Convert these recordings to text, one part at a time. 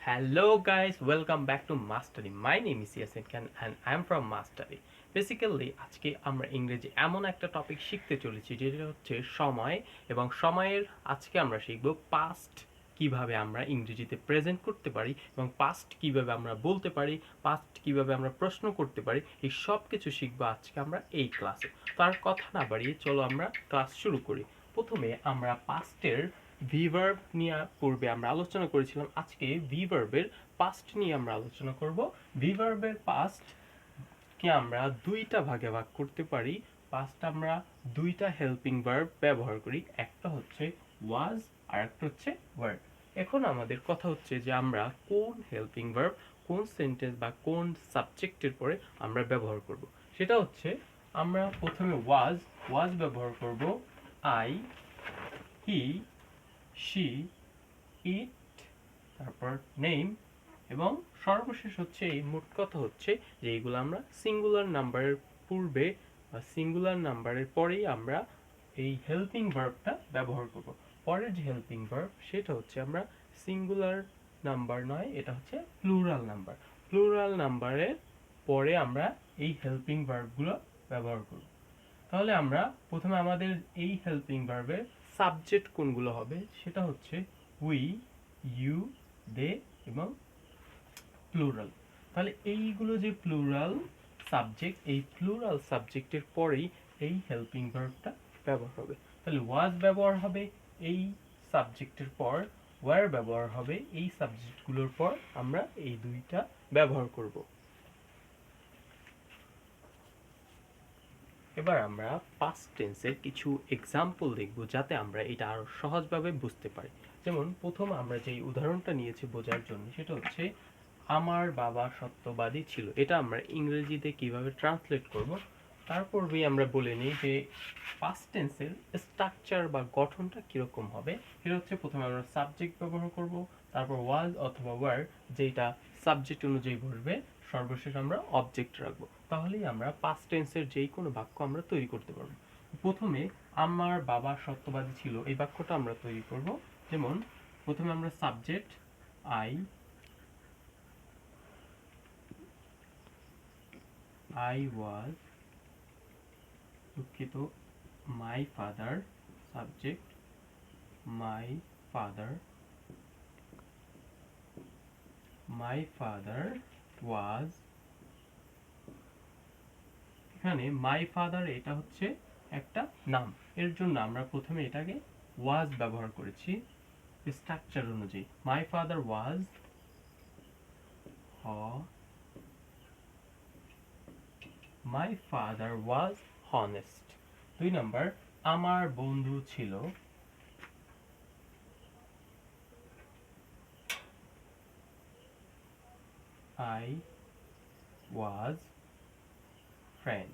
Hello guys, welcome back to Mastery. My name is Yasin Khan and I am from Mastery. Basically আজকে আমরা ইংরেজি এমন একটা topic শিখতে চলেছি যেটা হচ্ছে সময় এবং সময়ের আজকে আমরা শিখব পাস্ট কীভাবে আমরা ইংরেজিতে প্রেজেন্ট করতে পারি এবং পাস্ট কীভাবে আমরা বলতে পারি পাস্ট কীভাবে আমরা প্রশ্ন করতে পারি এই সব কিছু শিখব আজকে আমরা এই ক্লাসে তার কথা না বাড়িয়ে চলো আমরা ক্লাস শুরু করি প্রথমে আমরা পাস্টের ভিভার্ব নিয়ে পূর্বে আমরা আলোচনা করেছিলাম, আজকে ভিভার্বের পাস্ট নিয়ে আমরা আলোচনা করব। ভিভার্বের পাস্ট কে আমরা দুইটা ভাগে ভাগ করতে পারি। পাস্ট আমরা দুইটা হেল্পিং ভার্ব ব্যবহার করি, একটা হচ্ছে ওয়াজ আর একটা হচ্ছে ওয়ার্ড এখন আমাদের কথা হচ্ছে যে আমরা কোন হেল্পিং ভার্ব কোন সেন্টেন্স বা কোন সাবজেক্টের পরে আমরা ব্যবহার করব। সেটা হচ্ছে আমরা প্রথমে ওয়াজ ওয়াজ ব্যবহার করব। আই হি শি ইট তারপর নেম এবং সর্বশেষ হচ্ছে এই মোট কথা হচ্ছে? যে এইগুলো আমরা সিঙ্গুলার নাম্বারের পূর্বে বা সিঙ্গুলার নাম্বারের পরেই আমরা এই হেল্পিং ভার্বটা ব্যবহার করব। পরের যে হেল্পিং ভার্ব সেটা হচ্ছে আমরা সিঙ্গুলার নাম্বার নয়, এটা হচ্ছে প্লুরাল নাম্বার প্লুরাল নাম্বারের পরে আমরা এই হেল্পিং ভার্বগুলো ব্যবহার করব। তাহলে আমরা প্রথমে আমাদের এই হেল্পিং ভার্বের সাবজেক্ট কোনগুলো হবে? সেটা হচ্ছে উই ইউ দে এবং প্লুরাল তাহলে এইগুলো যে প্লুরাল সাবজেক্ট এই প্লুরাল সাবজেক্টের পরেই এই হেল্পিং ভার্বটা ব্যবহার হবে। তাহলে ওয়াজ ব্যবহার হবে, এই সাবজেক্টের পর ওয়ার ব্যবহার হবে, এই সাবজেক্টগুলোর পর আমরা এই দুইটা ব্যবহার করব। এবার আমরা পাস্ট টেন্সের কিছু এক্সাম্পল দেখব যাতে আমরা এটা আরও সহজভাবে বুঝতে পারি। যেমন, প্রথম আমরা যেই উদাহরণটা নিয়েছি বোঝার জন্য, সেটা হচ্ছে, আমার বাবা সত্যবাদী ছিল। এটা আমরা ইংরেজিতে কীভাবে ট্রান্সলেট করব তারপরই আমরা বলে নিই যে পাস্ট টেন্সের স্ট্রাকচার বা গঠনটা কীরকম হবে। সেটা হচ্ছে, প্রথমে আমরা সাবজেক্ট ব্যবহার করব, তারপর ওয়াজ অথবা ওয়ার্ড যেটা সাবজেক্ট অনুযায়ী বসবে সর্বশেষ আমরা অবজেক্ট রাখব। তাহলেই আমরা পাস্ট টেন্সের যেই কোনো বাক্য আমরা তৈরি করতে পারব। প্রথমে আমার বাবা সত্যবাদী ছিল, এই বাক্যটা আমরা তৈরি করব। যেমন, প্রথমে আমরা সাবজেক্ট আই I was দুঃখিত, my father subject, my father my father was, এখানে my father এটা হচ্ছে একটা নাম। এর জন্য আমরা প্রথমে এটাকে was ব্যবহার করেছি স্ট্রাকচার অনুযায়ী। my father was হ মাই ফাদার ওয়াজ হনেস্ট দুই নাম্বার আমার বন্ধু ছিল I was friend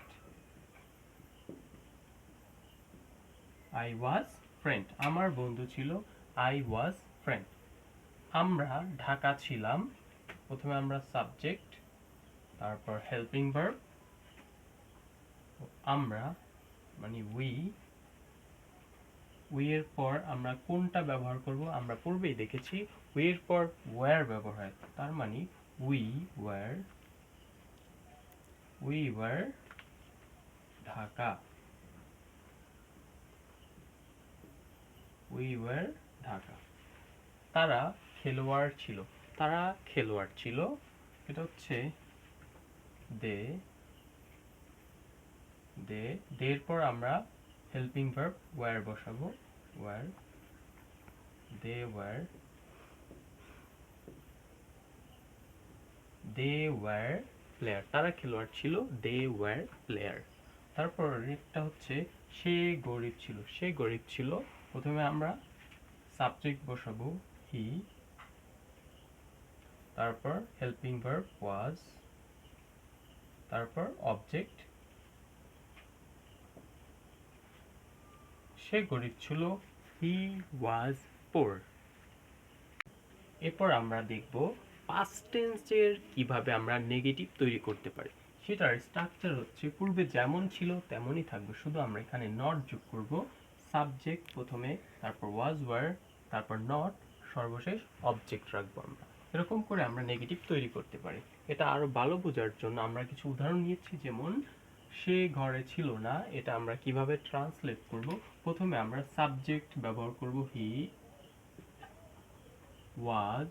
I was friend আমার বন্ধু ছিল আই ওয়াজ ফ্রেন্ড আমরা ঢাকা ছিলাম। প্রথমে আমরা সাবজেক্ট তারপর হেল্পিং ভার্ব আমরা মানে উই উই এর পর আমরা কোনটা ব্যবহার করব? আমরা পূর্বেই দেখেছি উই এর পর ওয়্যার ব্যবহার। তার মানে we were we were Dhaka we were Dhaka তারা খেলোয়াড় ছিল। তারা খেলোয়াড় ছিল। এটা হচ্ছে দে দে দের পর আমরা হেল্পিং ভার্ব ওয়্যার বসাবো। Were they were they were player তারা খেলোয়াড় ছিল দে ওয়্যার প্লেয়ার তারপর একটা হচ্ছে, সে গরিব ছিল, সে গরিব ছিল। প্রথমে আমরা সাবজেক্ট বসাবো হি তারপর হেল্পিং ভার্ব ওয়াজ তারপর অবজেক্ট সে গরিব ছিল হি ওয়াজ পোর এরপর আমরা দেখব পাস্ট টেন্সের কীভাবে আমরা নেগেটিভ তৈরি করতে পারি? সেটার স্ট্রাকচার হচ্ছে, পূর্বে যেমন ছিল তেমনই থাকবে। শুধু আমরা এখানে নট যোগ করব। সাবজেক্ট প্রথমে, তারপর ওয়াজ ওয়ার তারপর নট সর্বশেষ অবজেক্ট রাখব আমরা। এরকম করে আমরা নেগেটিভ তৈরি করতে পারি। এটা আরও ভালো বোঝার জন্য আমরা কিছু উদাহরণ নিয়েছি, যেমন সে ঘরে ছিল না, এটা আমরা কীভাবে ট্রান্সলেট করব? প্রথমে আমরা সাবজেক্ট ব্যবহার করব he was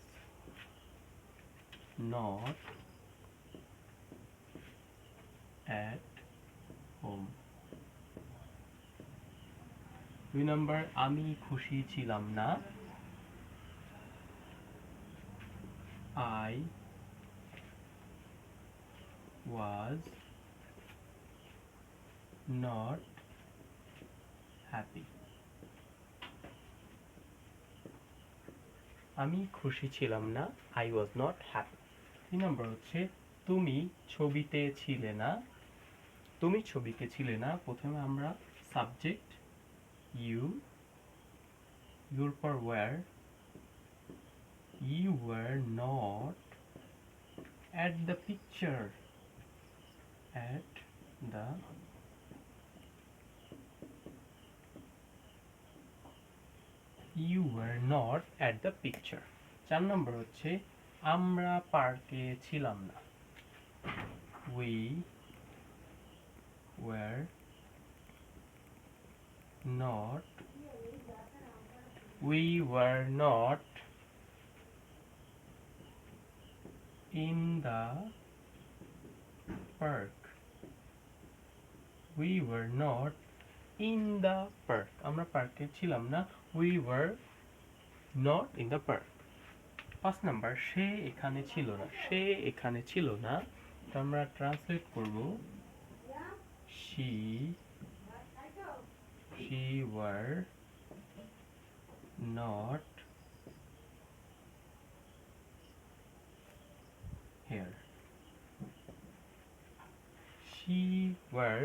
not at home দুই নাম্বার, আমি খুশি ছিলাম না। I was not happy. আমি খুশি ছিলাম না আই ওয়াজ নট হ্যাপি তিন নম্বর হচ্ছে, তুমি ছবিতে ছিলে না? তুমি ছবিতে ছিলে না? প্রথমে আমরা সাবজেক্ট, ইউ। ইউর পর were. you were not at the picture at the you were not at the picture চার নম্বর হচ্ছে আমরা পার্কে ছিলাম না we were not we were not in the park. We were not in the park. আমরা পার্কে ছিলাম না we were not in the park. পাঁচ নাম্বার, সে এখানে ছিল না, সে এখানে ছিল না। তো আমরা ট্রান্সলেট করব she she were not here she were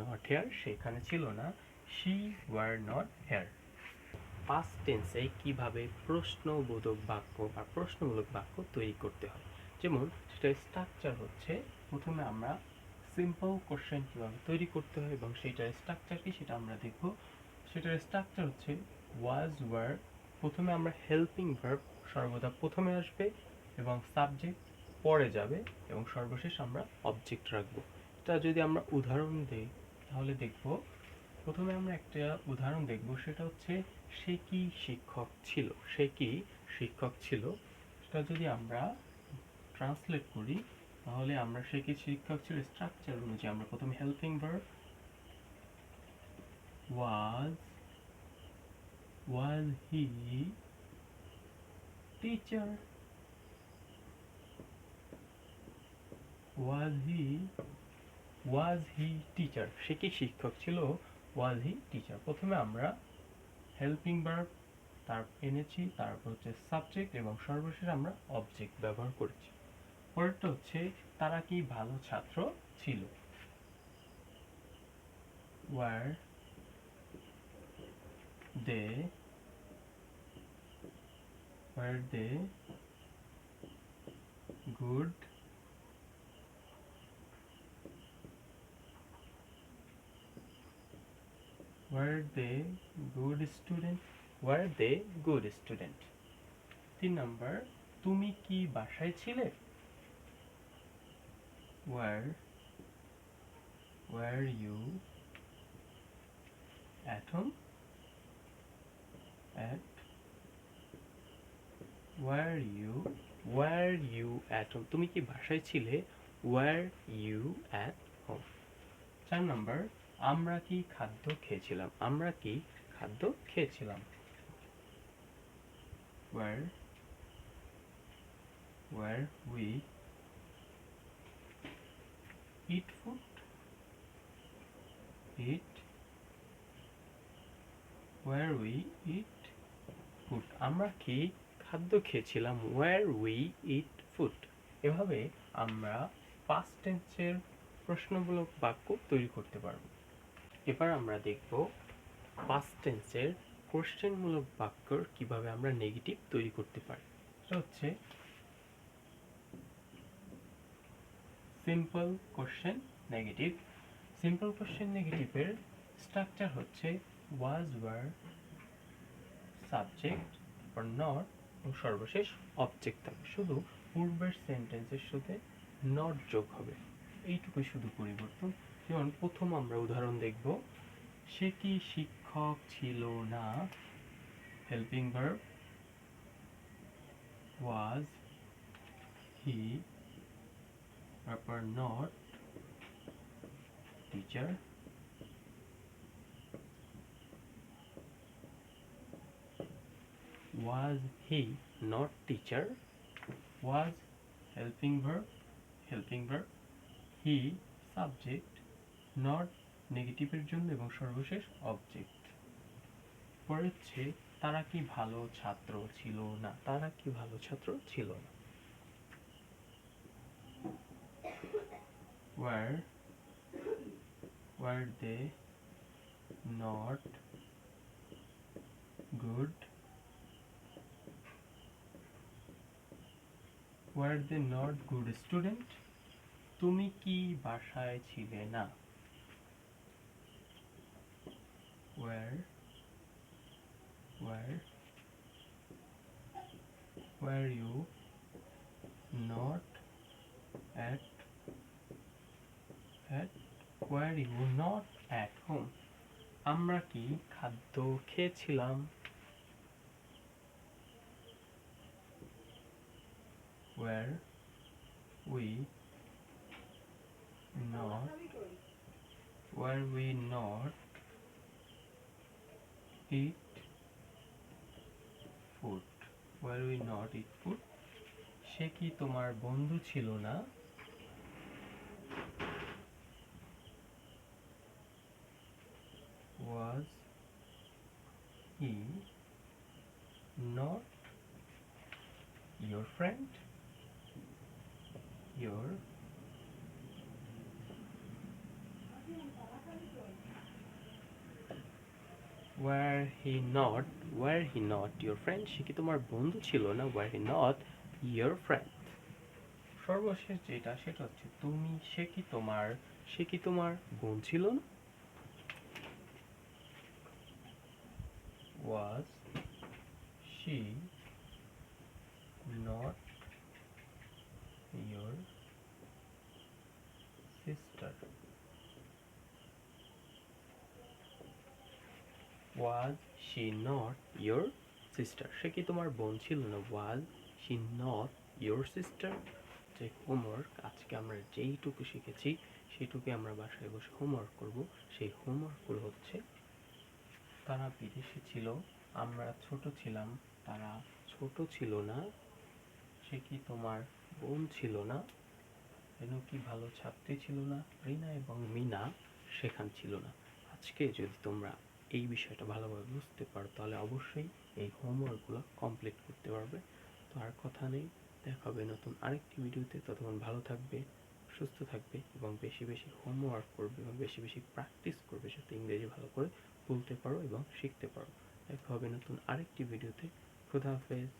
not here সে এখানে ছিল না she were not here past টেন্সে কীভাবে প্রশ্নবোধক বাক্য বা প্রশ্নমূলক বাক্য তৈরি করতে হয়? যেমন সেটার স্ট্রাকচার হচ্ছে, প্রথমে আমরা সিম্পল কোশ্চেন কীভাবে তৈরি করতে হয় এবং সেটার স্ট্রাকচার কি সেটা আমরা দেখব। সেটার স্ট্রাকচার হচ্ছে ওয়াজ ওয়ার প্রথমে আমরা হেল্পিং ভার্ব সর্বদা প্রথমে আসবে এবং সাবজেক্ট পরে যাবে এবং সর্বশেষ আমরা অবজেক্ট রাখব। এটা যদি আমরা উদাহরণ দিই, তাহলে দেখব প্রথমে আমরা একটা উদাহরণ দেখব, সেটা হচ্ছে সে কি শিক্ষক ছিল? সে কি শিক্ষক ছিল? সেটা যদি আমরা ট্রান্সলেট করি, তাহলে আমরা সে কি শিক্ষক ছিল? স্ট্রাকচার অনুযায়ী আমরা প্রথমে helping verb was was he teacher was he was he teacher? সে কি শিক্ষক ছিল? Was he teacher প্রথমে আমরা হেল্পিং ভার্ব তার এনেছি, তারপর হচ্ছে সাবজেক্ট এবং সর্বশেষ আমরা অবজেক্ট ব্যবহার করেছি। পরেরটা হচ্ছে, তারা কি ভালো ছাত্র ছিল? Were they were they good were they good student were they good student তিন নাম্বার তুমি কি বাসায় ছিলে were were you at home at were you were you at home তুমি কি বাসায় ছিলে were you at home চার নাম্বার আমরা কি খাদ্য খেয়েছিলাম? আমরা কি খাদ্য খেয়েছিলাম? Where? Where we eat food? Eat? Where we eat food? আমরা কি খাদ্য খেয়েছিলাম? Where we eat food? এভাবে আমরা পাস্ট টেন্সের প্রশ্নমূলক বাক্য তৈরি করতে পারব। এবার আমরা দেখব পাস্ট টেন্সের কোশ্চেনমূলক বাক্যর কীভাবে আমরা নেগেটিভ তৈরি করতে পারি। সেটা হচ্ছে simple question negative simple question নেগেটিভের structure হচ্ছে was were subject or not এবং সর্বশেষ অবজেক্ট থাকবে শুধু পূর্বের সেন্টেন্সের সাথে নট যোগ হবে। এইটুকুই শুধু পরিবর্তন যেমন প্রথম আমরা উদাহরণ দেখব সে কি শিক্ষক ছিল না helping verb was he proper not teacher was he not teacher was helping verb helping verb he subject not নেগেটিভের জন্য এবং সর্বশেষ অবজেক্ট পরে হচ্ছে, তারা কি ভালো ছাত্র ছিল না? তারা কি ভালো ছাত্র ছিল না? Were were they not good? Were they not good student? তুমি কি বাসায় ছিলে না? Where where were you not at at were you not at home আমরা কি খাদ্য খেয়েছিলাম were we not were we not eat food were we not eat food সে কি তোমার বন্ধু ছিল না was he not your friend your were he not were he not your friend সে কি তোমার বন্ধু ছিল না were he not your friend সর্বশেষ যেটা সেটা হচ্ছে তুমি সে কি তোমার সে কি তোমার বোন ছিল না was she not your sister was she not your sister সে কি তোমার বোন ছিল না? Was she not your sister যে হোমওয়ার্ক আজকে আমরা যেইটুকু শিখেছি সেইটুকু আমরা বাসায় বসে হোমওয়ার্ক করব। সেই হোমওয়ার্কগুলো হচ্ছে, তারা বিদেশে ছিল, আমরা ছোট ছিলাম, তারা ছোট ছিল না, সে কি তোমার বোন ছিল না? রেনু কি ভালো ছাত্রী ছিল না? রিনা এবং মিনা সেখান ছিল না। আজকে যদি তোমরা এই বিষয়টা ভালোভাবে বুঝতে পারো, তাহলে অবশ্যই এই হোমওয়ার্কগুলো কমপ্লিট করতে পারবে। তো আর কথা নেই, দেখা হবে নতুন আরেকটি ভিডিওতে ততক্ষণ ভালো থাকবে, সুস্থ থাকবে এবং বেশি বেশি হোমওয়ার্ক করবে এবং বেশি বেশি প্র্যাকটিস করবে যাতে ইংরেজি ভালো করে বলতে পারো এবং শিখতে পারো। দেখা হবে নতুন আরেকটি ভিডিওতে খুদা হাফেজ।